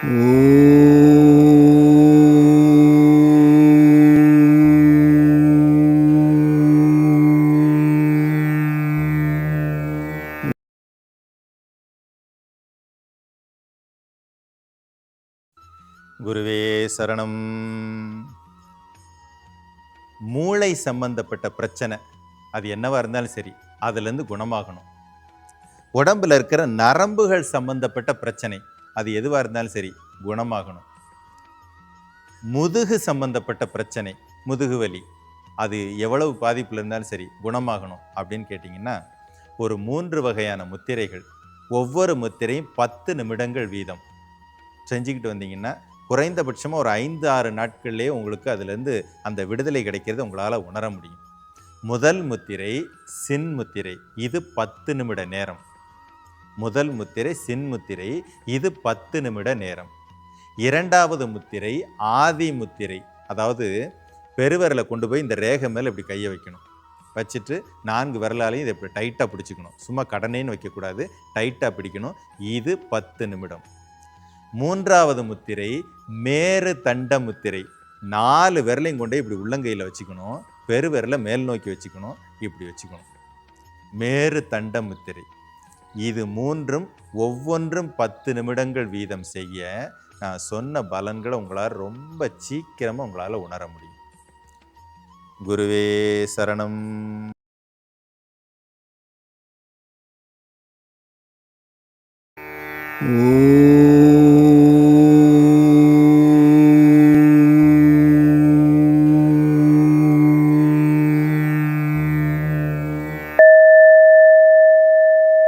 குருவே சரணம். மூளை சம்பந்தப்பட்ட பிரச்சனை அது என்னவா இருந்தாலும் சரி அதுலேருந்து குணமாகணும். உடம்புல இருக்கிற நரம்புகள் சம்பந்தப்பட்ட பிரச்சனை அது எதுவாக இருந்தாலும் சரி குணமாகணும். முதுகு சம்பந்தப்பட்ட பிரச்சனை முதுகு வலி அது எவ்வளவு பாதிப்பில் இருந்தாலும் சரி குணமாகணும் அப்படின்னு கேட்டிங்கன்னா ஒரு மூன்று வகையான முத்திரைகள் ஒவ்வொரு முத்திரையும் பத்து நிமிடங்கள் வீதம். செஞ்சுக்கிட்டு வந்தீங்கன்னா குறைந்தபட்சமாக ஒரு ஐந்து ஆறு நாட்கள்லேயே உங்களுக்கு அதுலேருந்து அந்த விடுதலை கிடைக்கிறது உங்களால் உணர முடியும். முதல் முத்திரை சின் முத்திரை இது பத்து நிமிட நேரம். முதல் முத்திரை சின்முத்திரை இது பத்து நிமிட நேரம். இரண்டாவது முத்திரை ஆதி முத்திரை. அதாவது பெருவரலை கொண்டு போய் இந்த ரேகை மேலே இப்படி கையை வைக்கணும். வச்சுட்டு நான்கு விரலாலையும் இதை இப்படி டைட்டாக பிடிச்சிக்கணும். சும்மா கடனேன்னு வைக்கக்கூடாது. டைட்டாக பிடிக்கணும். இது பத்து நிமிடம். மூன்றாவது முத்திரை மேரு தண்ட முத்திரை. நாலு விரலையும் கொண்டு இப்படி உள்ளங்கையில் வச்சுக்கணும். பெருவிரலை மேல் நோக்கி வச்சுக்கணும். இப்படி வச்சுக்கணும். மேரு தண்ட முத்திரை. இது மூன்றும் ஒவ்வொன்றும் பத்து நிமிடங்கள் வீதம் செய்ய நான் சொன்ன பலன்களை உங்களால் ரொம்ப சீக்கிரமாக உங்களால் உணர முடியும். குருவே சரணம்.